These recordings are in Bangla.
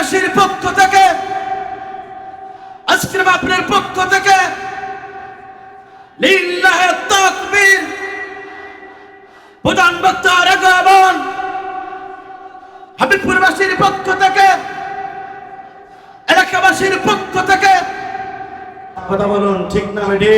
দেশবাসীর পক্ষ থেকে, আজকের বাপনের পক্ষ থেকে প্রধান হাবিবপুরবাসীর পক্ষ থেকে, এলাকাবাসীর পক্ষ থেকে। কথা বলুন, ঠিক না মেডি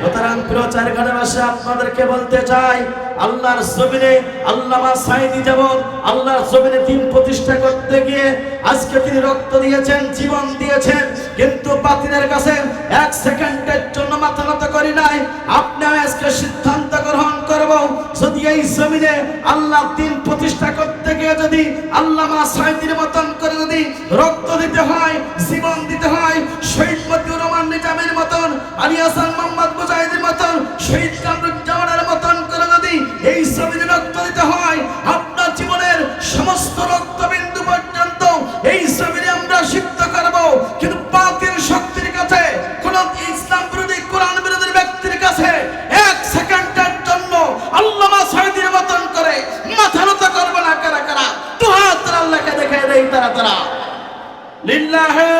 সুতরাং প্রচার ঘরে বসে, আপনাদেরকে বলতে চাই, আল্লাহর জমিনে আল্লামা সাইদি যেমন আল্লাহর জমিনে দিন প্রতিষ্ঠা করতে গিয়ে আজকে তিনি রক্ত দিয়েছেন, জীবন দিয়েছেন, কিন্তু বাতিলের কাছে এক সেকেন্ডের জন্য মাথা নত করি নাই। আপনি আজকে সিদ্ধান্ত গ্রহণ করব, যদি এই জমিনে আল্লাহ দিন প্রতিষ্ঠা করতে গিয়ে যদি আল্লামা সাইদির মতন করে যদি রক্ত দিতে হয়, জীবন দিতে হয় আলী হাসান মোহাম্মদ মুজাহিদের মতন শহীদ কামরুজ্জামানের মতন করে যদি এই জমিনে রক্ত দিতে হয় আপনার জীবনের সমস্ত রক্তবিন্দু পর্যন্ত এই জমিনে আমরা সিদ্ধ করব। কিন্তু বাতিল শক্তির কাছে, কোন ইসলাম বিরোধী, কোরআন বিরোধী ব্যক্তির কাছে এক সেকেন্ডের জন্য আল্লামা সাইদির মতন করে মাথা নত করবে না কারা কারা? দুহাত আল্লাহকে দেখে দেই তারা তারা। লিল্লাহে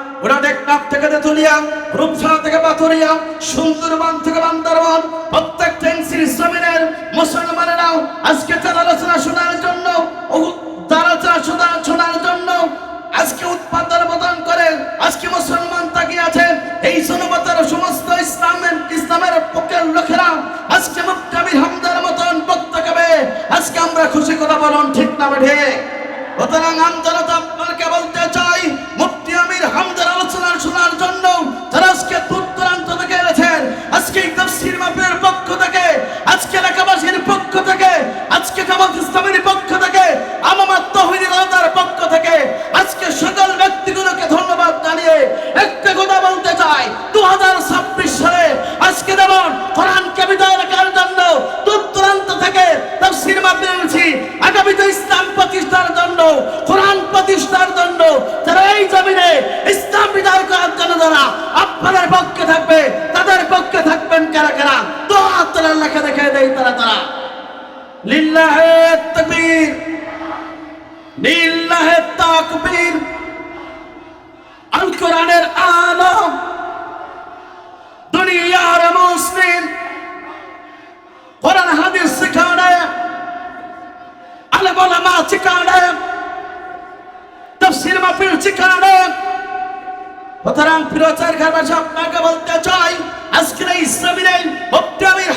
ওরা টেকনাফ থেকে তেতুলিয়া, রূপসা থেকে পাথুরিয়া, সুন্দরবন থেকে বান্দরবন প্রত্যেকটা এনসির জমিনের মুসলমানেরাও আজকে তার আলোচনা শোনার জন্য তার আলোচনা শোনার জন্য আজকে উৎপাদন প্রদান করে, আজকে মুসলমান তাকিয়ে আছে। এই জনমতের সমস্ত ইসলামের ইসলামের পক্ষের লোকেরা আজকে মুক্তামির হামদার মতন বক্তব্যে আজকে আমরা খুশি কথা বলুন, ঠিক না বেঠে সুতরাং আমজনতা আজকে জামাত ইসলামের পক্ষ থেকে, আমামাত তহিদুল আলতার পক্ষ থেকে আজকে সকল ব্যক্তিগুলোকে ধন্যবাদ জানিয়ে একটা কথা বলতে চাই। দু সালে আজকে যেমন কোরআনকে বিদায় রাখার দূরান্ত থেকে তফসির এনেছি আগামীতে ইসলাম প্রতিষ্ঠার জন্য, কোরআন প্রতিষ্ঠার জন্য যারা এই জমিনে ইসলাম বিদায় করার জন্য যারা আপনাদের পক্ষে থাকবে, তাদের পক্ষে থাকবেন কারা কারা? তো আত্মার লেখা দেখে দেয় তারা তারা। লিল্লাহে তাকবীর তাকবীর। আল কোরআনের আলম, দুনিয়ার মুসলিম। কোরআন, হাদিস শিখানে আলে বলামা শিখানে, তফসির মাহফিল শিখানে। সুতরাং প্রচার খাবাসা আপনাকে বলতে চাই, আজকের এই ইসলামী মুক্তি আমির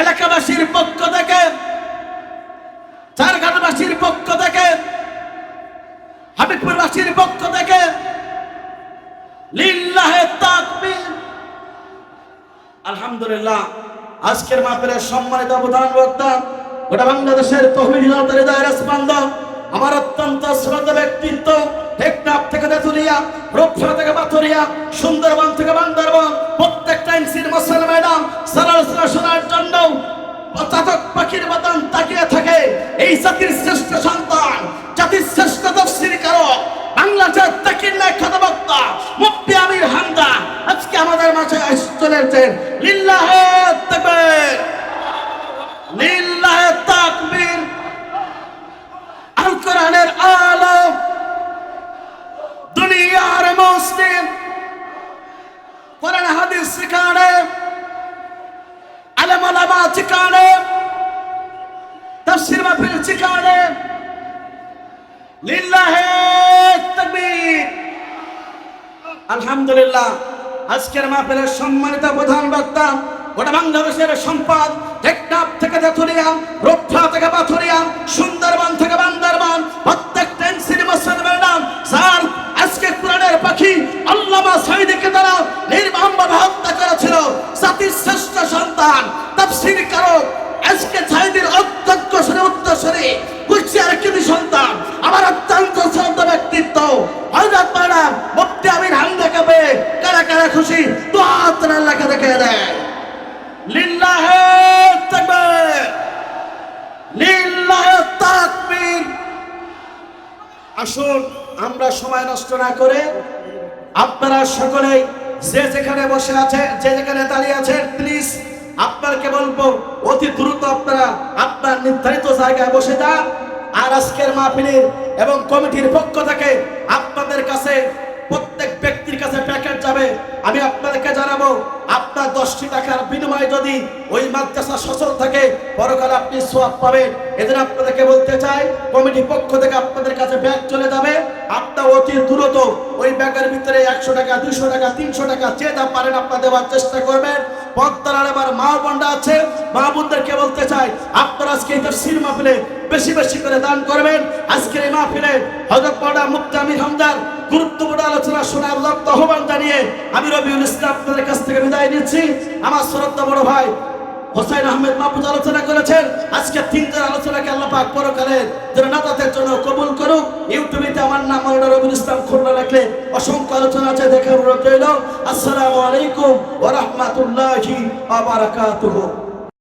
এলাকাবাসীর পক্ষ থেকে চারঘাটবাসীর পক্ষ থেকে, হাবিবপুরবাসীর পক্ষ থেকে আলহামদুলিল্লাহ, আজকের মাহফিলের সম্মানিত অবদান বক্তা গোটা বাংলাদেশের তহবিল দায়রা স্পন্দন আমার অত্যন্ত শ্রদ্ধা ব্যক্তিত্ব, টেকনাফ থেকে তেতুলিয়া রূপসা থেকে পাথুরিয়া, সুন্দরবন থেকে বান্দরবন, প্রত্যেকটা ইনসির মশাল ম্যাডাম সারালোচনা শোনার জন্য চাতক পাখির মতন তাকিয়ে থাকে। এই জাতির শ্রেষ্ঠ সন্তান, জাতির শ্রেষ্ঠ তফসির কারক, বাংলাদেশের তাকির নাই বক্তা। മജ്ലിസിക്കാണ് আজকের মাহফিলের সম্মানিত প্রধান বক্তা, গোটা বাংলাদেশের সম্পদ থেকে তেতুলিয়া সুন্দরবন থেকে বান্দরবান, প্রত্যেক আসুন, আমরা সময় নষ্ট না করে আপনারা সকলেই যে যেখানে বসে আছে, যে যেখানে দাঁড়িয়ে আছেন প্লিজ আপনাকে বলব, অতি দ্রুত আপনারা আপনার নির্ধারিত জায়গায় বসে যান। আর আজকের মাহফিলের এবং কমিটির পক্ষ থেকে আপনাদের কাছে প্রত্যেক ব্যক্তির কাছে প্যাকেট যাবে, আমি আপনাদেরকে জানাব, আপনার দশটি টাকার বিনিময়ে যদি ওই মাদ্রাসা সচল থাকে, পরকালে আপনি সোয়াব পাবেন। এদের আপনাদেরকে বলতে চাই, কমিটির পক্ষ থেকে আপনাদের কাছে ব্যাগ চলে যাবে। আপনার অতি দ্রুত ওই ব্যাগের ভিতরে একশো টাকা দুশো টাকা, তিনশো টাকা যে যা পারেন আপনার দেওয়ার চেষ্টা করবেন। পদ্মার আবার মা বন্ডা আছে, মা বোনদেরকে বলতে চাই, আপনারা আজকে এই তফসির মাহফিলে বেশি বেশি করে দান করবেন। আজকের এই মাহফিলে হজরত পাড়া মুক্তি আমির হামদার গুরুত্বপূর্ণ আলোচনা শোনার লক্ষ আহ্বান জানিয়ে আমি রবিউল ইসলাম আপনাদের কাছ থেকে বিদায় নিচ্ছি। আমার শ্রদ্ধা বড় ভাই হোসাইন আহমেদ মাহফুজ আলোচনা করেছেন। আজকে তিনজন আলোচনাকে আল্লাহ পাক পরকালের যেন নাতাতের জন্য কবুল করুক। ইউটিউবেতে আমার নাম মাওলানা রবিউল ইসলাম খুলনা লেখলে অসংখ্য আলোচনা আছে দেখার অনুরোধ রইল। আসসালামু আলাইকুম ওয়া রাহমাতুল্লাহি ওয়া বারাকাতুহু।